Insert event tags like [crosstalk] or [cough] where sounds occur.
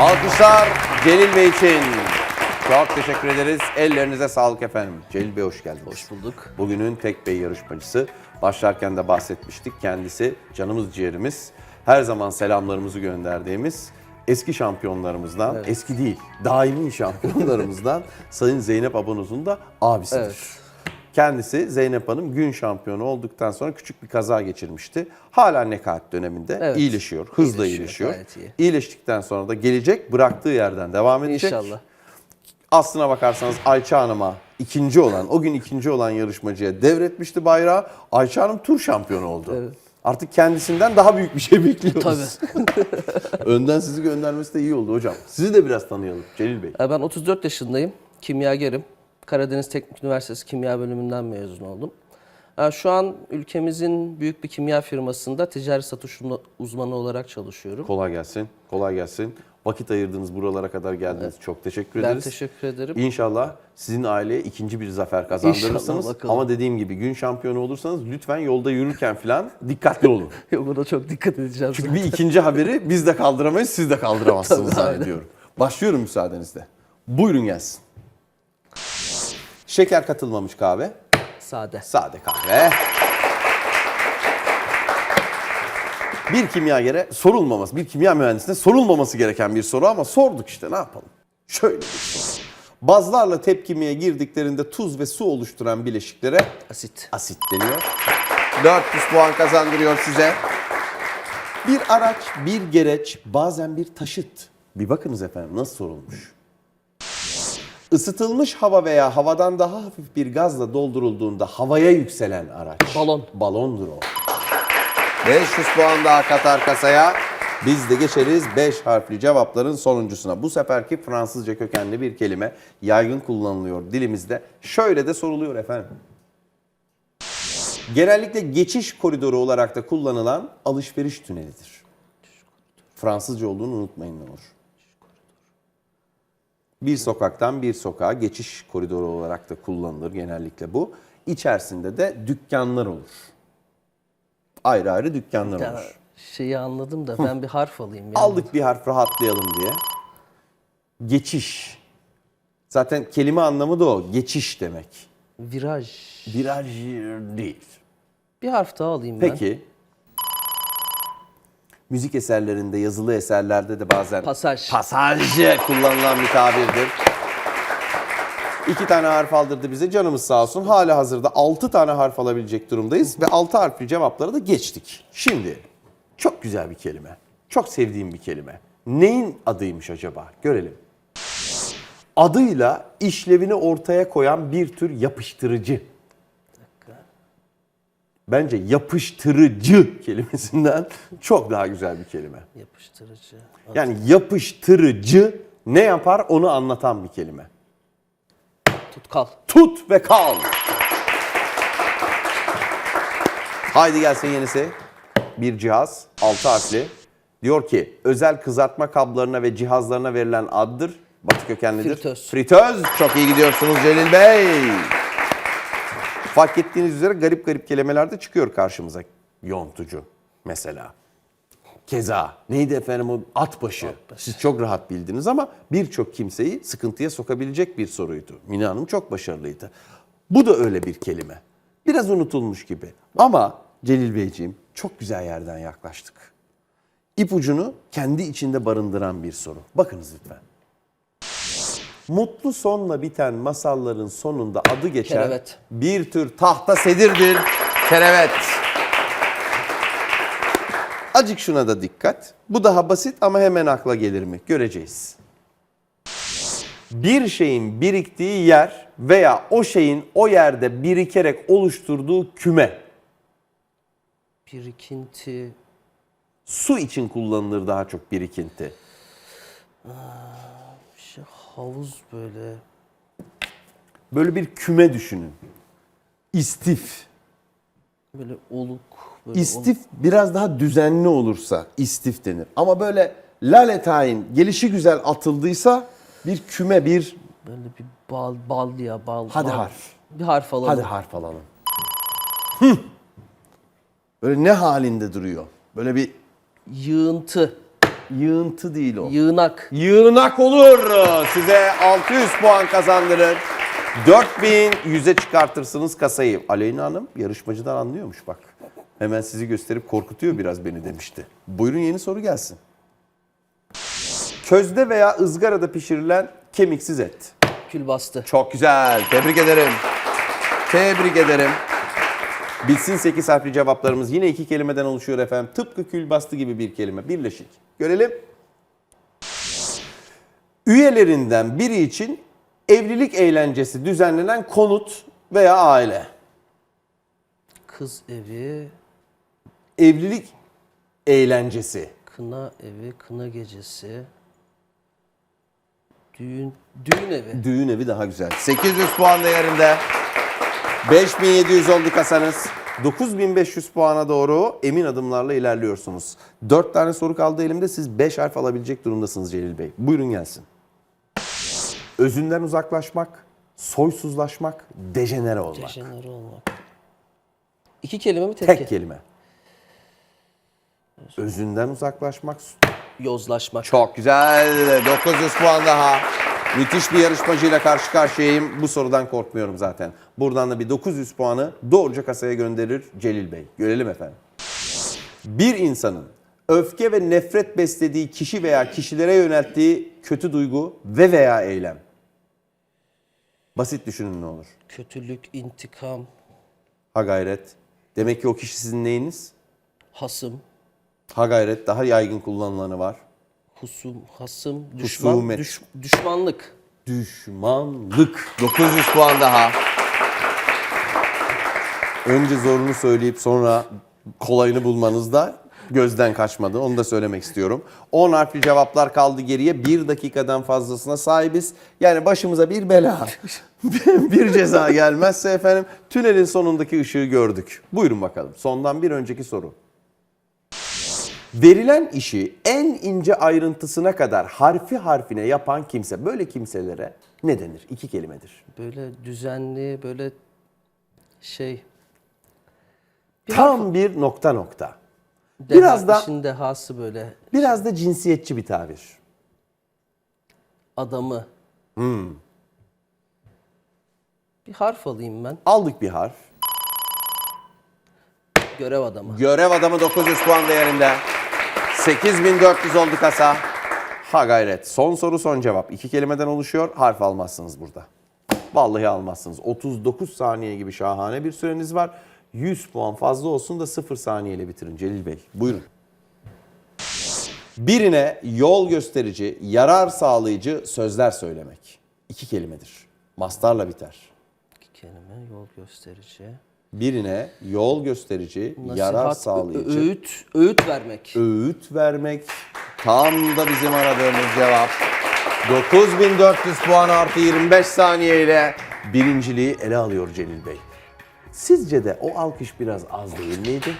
Alkışlar Celil Bey için. Çok teşekkür ederiz. Ellerinize sağlık efendim. Celil Bey hoş geldiniz. Hoş bulduk. Bugünün tek bey yarışmacısı. Başlarken de bahsetmiştik. Kendisi canımız ciğerimiz. Her zaman selamlarımızı gönderdiğimiz eski şampiyonlarımızdan, eski değil, daimi şampiyonlarımızdan [laughs] Sayın Zeynep Abanoz'un da abisidir. Evet. Kendisi Zeynep Hanım gün şampiyonu olduktan sonra küçük bir kaza geçirmişti. Hala nekaat döneminde Evet. iyileşiyor, hızla İyileşiyor, iyileşiyor. iyi. İyileştikten sonra da gelecek, bıraktığı yerden devam edecek. İnşallah. Aslına bakarsanız Ayça Hanım'a ikinci olan, o gün ikinci olan yarışmacıya devretmişti bayrağı. Ayça Hanım tur şampiyonu oldu. Evet. Artık kendisinden daha büyük bir şey bekliyoruz. Tabii. [laughs] Önden sizi göndermesi de iyi oldu hocam. Sizi de biraz tanıyalım Celil Bey. Ee, Ben 34 yaşındayım. Kimyagerim. Karadeniz Teknik Üniversitesi Kimya Bölümünden mezun oldum. Ee, Şu an ülkemizin büyük bir kimya firmasında ticari satış uzmanı olarak çalışıyorum. Kolay gelsin, kolay gelsin. Vakit ayırdınız buralara kadar geldiniz. Çok teşekkür Ben ederiz. teşekkür ederim. İnşallah sizin aileye ikinci bir zafer kazandırırsınız. İnşallah. Ama dediğim gibi gün şampiyonu olursanız lütfen yolda yürürken falan dikkatli olun. [laughs] Yok ona çok dikkat edeceğim. Çünkü bir ikinci haberi biz de kaldıramayız, siz de kaldıramazsınız [laughs] zannediyorum. Başlıyorum müsaadenizle. Buyurun gelsin. Şeker katılmamış kahve, Sade. sade kahve. Bir kimyagere sorulmaması, bir kimya mühendisine sorulmaması gereken bir soru ama sorduk işte ne yapalım. Şöyle bir soru. Bazlarla tepkimeye girdiklerinde tuz ve su oluşturan bileşiklere Asit. asit deniyor. 400 puan kazandırıyor size. Bir araç, bir gereç, bazen bir taşıt. Bir bakınız efendim nasıl sorulmuş. Isıtılmış hava veya havadan daha hafif bir gazla doldurulduğunda havaya yükselen araç. Balon. Balondur o. 500 puan daha katar kasaya. Biz de geçeriz 5 harfli cevapların sonuncusuna. Bu seferki Fransızca kökenli bir kelime yaygın kullanılıyor dilimizde. Şöyle de soruluyor efendim. Genellikle geçiş koridoru olarak da kullanılan alışveriş tünelidir. Fransızca olduğunu unutmayın ne olur. Bir sokaktan bir sokağa geçiş koridoru olarak da kullanılır genellikle bu. İçerisinde de dükkanlar olur. Ayrı ayrı dükkanlar Ya, olur. şeyi anladım da ben bir harf alayım. Yani. Aldık bir harf rahatlayalım diye. Geçiş. Zaten kelime anlamı da o. Geçiş demek. Viraj. Viraj değil. Bir harf daha alayım ben. Peki. Müzik eserlerinde, yazılı eserlerde de bazen Pasaj. pasaj kullanılan bir tabirdir. İki tane harf aldırdı bize. Canımız sağ olsun. Hala hazırda altı tane harf alabilecek durumdayız. Ve altı harfli cevapları da geçtik. Şimdi çok güzel bir kelime. Çok sevdiğim bir kelime. Neyin adıymış acaba? Görelim. Adıyla işlevini ortaya koyan bir tür yapıştırıcı. Bence yapıştırıcı kelimesinden çok daha güzel bir kelime. Yapıştırıcı. Yani yapıştırıcı ne yapar onu anlatan bir kelime. Tutkal. Tut ve kal. Haydi gelsin yenisi. Bir cihaz, altı harfli. Diyor ki özel kızartma kablarına ve cihazlarına verilen addır. Batı kökenlidir. Fritöz. Fritöz. Çok iyi gidiyorsunuz Celil Bey. Fark ettiğiniz üzere garip garip kelimeler de çıkıyor karşımıza. Yontucu mesela. Keza neydi efendim o atbaşı. Siz çok rahat bildiniz ama birçok kimseyi sıkıntıya sokabilecek bir soruydu. Mine Hanım çok başarılıydı. Bu da öyle bir kelime. Biraz unutulmuş gibi. Ama Celil Beyciğim çok güzel yerden yaklaştık. İpucunu kendi içinde barındıran bir soru. Bakınız lütfen. Mutlu sonla biten masalların sonunda adı geçen Kerevet. bir tür tahta sedirdir. Kerevet. Acık şuna da dikkat. Bu daha basit ama hemen akla gelir mi? Göreceğiz. Bir şeyin biriktiği yer veya o şeyin o yerde birikerek oluşturduğu küme. Birikinti. Su için kullanılır daha çok birikinti. Şey, havuz böyle. Böyle bir küme düşünün. İstif. Böyle oluk. Böyle İstif biraz daha düzenli olursa istif denir. Ama böyle laletayin gelişi güzel atıldıysa bir küme bir oluk, böyle bir bal, bal ya bal. hadi bal. harf. Bir harf alalım. Hadi harf alalım. Hı. Böyle ne halinde duruyor? Böyle bir Yığıntı. Yığıntı değil o. Yığınak. Yığınak olur. Size 600 puan kazandırır. 4100'e çıkartırsınız kasayı. Aleyna Hanım yarışmacıdan anlıyormuş bak. Hemen sizi gösterip korkutuyor biraz beni demişti. Buyurun yeni soru gelsin. Közde veya ızgarada pişirilen kemiksiz et. Kül bastı. Çok güzel. Tebrik ederim. Tebrik ederim. Bilsin 8 harfli cevaplarımız yine iki kelimeden oluşuyor efendim. Tıpkı külbastı gibi bir kelime. Birleşik. Görelim. Üyelerinden biri için evlilik eğlencesi düzenlenen konut veya aile. Kız evi, Evlilik eğlencesi. kına evi, kına gecesi. Düğün, düğün evi. Düğün evi daha güzel. 800 puan değerinde. 5700 oldu kasanız. 9500 puana doğru emin adımlarla ilerliyorsunuz. 4 tane soru kaldı elimde. Siz 5 harf alabilecek durumdasınız Celil Bey. Buyurun gelsin. Özünden uzaklaşmak, soysuzlaşmak, dejenere olmak. Dejenere olmak. İki kelime mi tek, Tek kelime? kelime. Özünden uzaklaşmak. Yozlaşmak. Çok güzel. 900 puan daha. Müthiş bir yarışmacıyla karşı karşıyayım. Bu sorudan korkmuyorum zaten. Buradan da bir 900 puanı doğruca kasaya gönderir Celil Bey. Görelim efendim. Bir insanın öfke ve nefret beslediği kişi veya kişilere yönelttiği kötü duygu ve veya eylem. Basit düşünün ne olur. Kötülük, intikam, Ha gayret. Demek ki o kişi sizin neyiniz? hasım, Ha gayret daha yaygın kullanılanı var. Husum, hasım, düşman, Husumet. düş- düşmanlık. Düşmanlık. 900 puan daha. Önce zorunu söyleyip sonra kolayını bulmanız da gözden kaçmadı. Onu da söylemek istiyorum. 10 harfli cevaplar kaldı geriye. Bir dakikadan fazlasına sahibiz. Yani başımıza bir bela, [laughs] bir ceza gelmezse efendim tünelin sonundaki ışığı gördük. Buyurun bakalım. Sondan bir önceki soru. Verilen işi en ince ayrıntısına kadar harfi harfine yapan kimse, böyle kimselere ne denir? İki kelimedir. Böyle düzenli, böyle şey. Bir Tam bir nokta nokta. deha, Biraz da işin dehası böyle biraz da cinsiyetçi bir tabir. adamı. Hmm. Bir harf alayım ben. Aldık bir harf. Görev adamı. Görev adamı 900 puan değerinde. 8400 oldu kasa. Ha gayret. Son soru son cevap. İki kelimeden oluşuyor. Harf almazsınız burada. Vallahi almazsınız. 39 saniye gibi şahane bir süreniz var. 100 puan fazla olsun da 0 saniyeyle bitirin Celil Bey. Buyurun. Birine yol gösterici, yarar sağlayıcı sözler söylemek. İki kelimedir. Mastarla biter. İki kelime, yol gösterici. Birine yol gösterici, yarar Nasihat, ö- sağlayıcı, öğüt, öğüt vermek. öğüt vermek tam da bizim aradığımız cevap. 9400 puan artı 25 saniye ile birinciliği ele alıyor Celil Bey. Sizce de o alkış biraz az değil miydi?